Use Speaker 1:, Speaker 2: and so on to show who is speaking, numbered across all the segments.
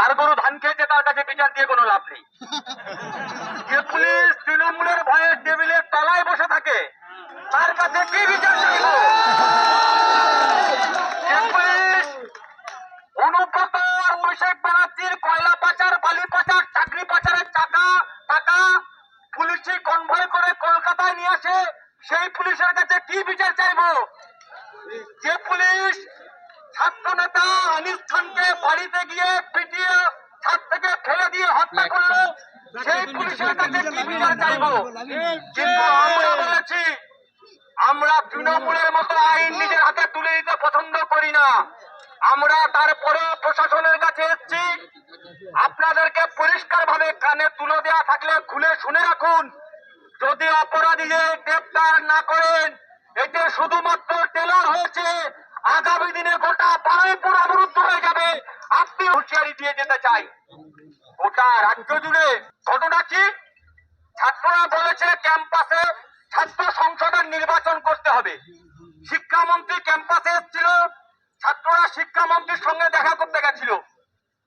Speaker 1: যার গরু ধান খেয়েছে, তার কাছে বিচার দিয়ে কোনো লাভ নেই। যে পুলিশ তৃণমূলের ভয়ে টেবিলের তলায় বসে থাকে, তার কাছে কি বিচার করে কলকাতায় নিয়ে সেই পুলিশের কাছে কি বিচার চাইব? যে পুলিশ ছাত্র নেতা আনিস খানকে বাড়িতে গিয়ে পিটিয়ে ছাদ থেকে ফেলে দিয়ে হত্যা করল সেই পুলিশের কাছে কি বিচার চাইব। কিন্তু আমরা বলেছি আমরা তৃণমূলের মতো আইন নিজের হাতে তুলে নিতে পছন্দ করি না। আমরা তারপরে প্রশাসনের কাছে এসেছি। আপনাদেরকে পরিষ্কার ভাবে কানে তুলে দেওয়া থাকলে খুলে শুনে রাখুন। যদি অপরাধীদের গ্রেপ্তার না করেন এতে শুধুমাত্র টেলার হয়েছে। আগামী দিনে গোটা বারুইপুর অবরুদ্ধ হয়ে যাবে। আপনি হুঁশিয়ারি দিয়ে যেতে চাই। গোটা রাজ্য জুড়ে ঘটনা কি? ছাত্ররা বলেছে ক্যাম্পাসে ছাত্র সংসদের নির্বাচন করতে হবে। শিক্ষামন্ত্রী ক্যাম্পাসে এসেছিল। ছাত্ররা শিক্ষামন্ত্রীর সঙ্গে দেখা করতে গেছিল।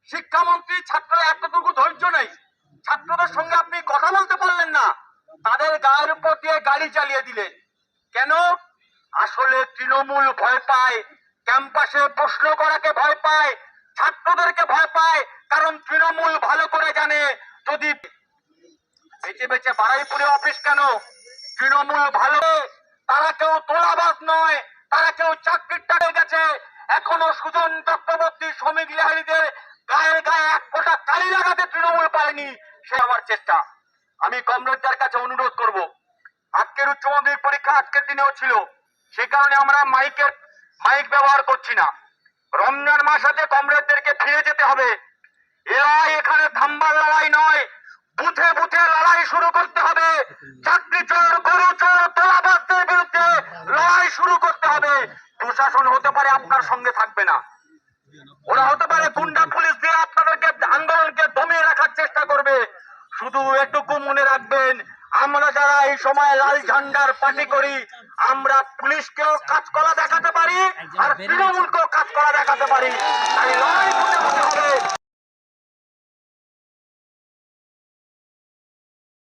Speaker 1: শিক্ষামন্ত্রী ছাত্ররা এতটুকু ধৈর্য নেই। ছাত্রদের সঙ্গে আপনি কথা বলতে পারলেন না। তাদের গায়ের উপর দিয়ে গাড়ি চালিয়ে দিলেন। কেন? আসলে তৃণমূল ভয় পায়, ক্যাম্পাসে প্রশ্ন করাকে ভয় পায়, ছাত্রদেরকে ভয় পায়, কারণ তৃণমূল ভালো করে জানে যদি বেঁচে বেঁচে বারাইপুরে অফিস কেন? তৃণমূল ভালো তারা কেউ তোলাবাজ নয়, তারা কেউ চাকরির টাকে গেছে। এখনও সুজন চক্রবর্তী, শ্রমিক লেহারিদের গায়ের গায়ে এক ফোঁটা কালি লাগাতে তৃণমূল পারেনি, সে আমার চেষ্টা। আমি কমরেডদের কাছে অনুরোধ করব, আজকের উচ্চ মাধ্যমিক পরীক্ষা আজকের দিনেও ছিল। সে কারণে আমরা মাইকের মাইক ব্যবহার করছি না। রমজান মাস আছে কমরেডদেরকে ফিরে যেতে হবে এরা এখানে থাম্বার লড়াই নয়, বুথে বুথে লড়াই শুরু করতে হবে। চাকরি চোর, গরু চোর তোলাবাসদের বিরুদ্ধে লড়াই শুরু করতে হবে। প্রশাসন হতে পারে আপনার সঙ্গে থাকবে না। ওরা হতে পারে গুন্ডা পুলিশ দিয়ে আপনাদেরকে আন্দোলনকে দমিয়ে রাখার চেষ্টা করবে। শুধু এটুকু মনে রাখবেন, আমরা যারা এই সময় লাল ঝান্ডার পার্টি করি আমরা পুলিশকেও কাজ করা দেখাতে পারি আর তৃণমূলকেও কাজ করা দেখাতে পারি। আমি লড়াই করতে হবে।